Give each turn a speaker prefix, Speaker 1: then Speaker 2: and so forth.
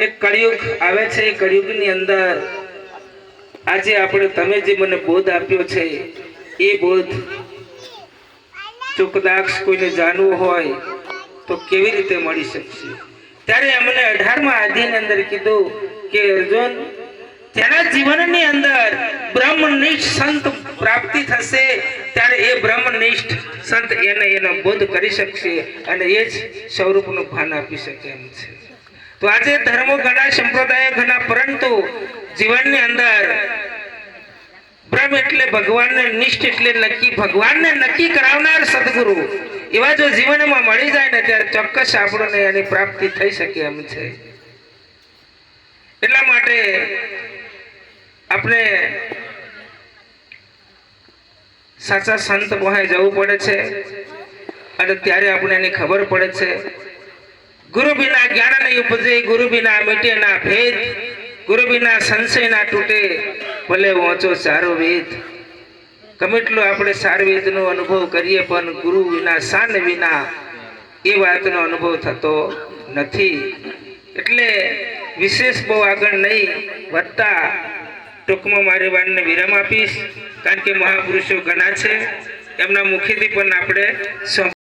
Speaker 1: એક કળિયુગ આવે છે, એ કળિયુગની અંદર આજે આપણે, તમે જે મને બોધ આપ્યો છે, એ બોધ જો કોઈને જાણવું હોય તો કેવી રીતે મળી શકશે? ત્યારે એમને અઢારમા અધ્યાયની અંદર કીધું કે, અર્જુન તેના જીવનની અંદર બ્રહ્મનિષ્ઠ સંત પ્રાપ્તિ થશે, ત્યારે એ બ્રહ્મનિષ્ઠ સંત એને એનો બોધ કરી શકશે અને એ જ સ્વરૂપનું ભાન આપી શકે એમ છે. તો આજે ધર્મો ઘણા સંપ્રદાયો ઘણા પરંતુ જીવનની અંદર બ્રહ્મ એટલે ભગવાનને નિષ્ઠ એટલે નક્કી. ભગવાનને નક્કી કરાવનાર સદગુરુ એવા જો જીવનમાં મળી જાય ને ત્યારે ચોક્કસ આપણને એની પ્રાપ્તિ થઈ શકે એમ છે. એટલા માટે આપણે સાચા સંત મોહે જવું પડે છે. અને ત્યારે આપણે એની ખબર પડે છે. ગુરુ બિના જ્ઞાન નહીં ઉપજે ગુરુ બિના મીટે ના ભેદ ગુરુ બિના સંશય ના તૂટે, ભલે વાંચો સારો વેદ. કમેટલો આપણે સારવેદનો અનુભવ કરીએ, પણ ગુરુ વિના શાન વિના એ વાતનો અનુભવ થતો નથી. એટલે વિશેષ બહુ આગળ નહીં, વધતા ટૂંકમાં મારી વાતને વિરામ આપીશ, કારણ કે મહાપુરુષો ઘણા છે, એમના મુખેથી પણ આપણે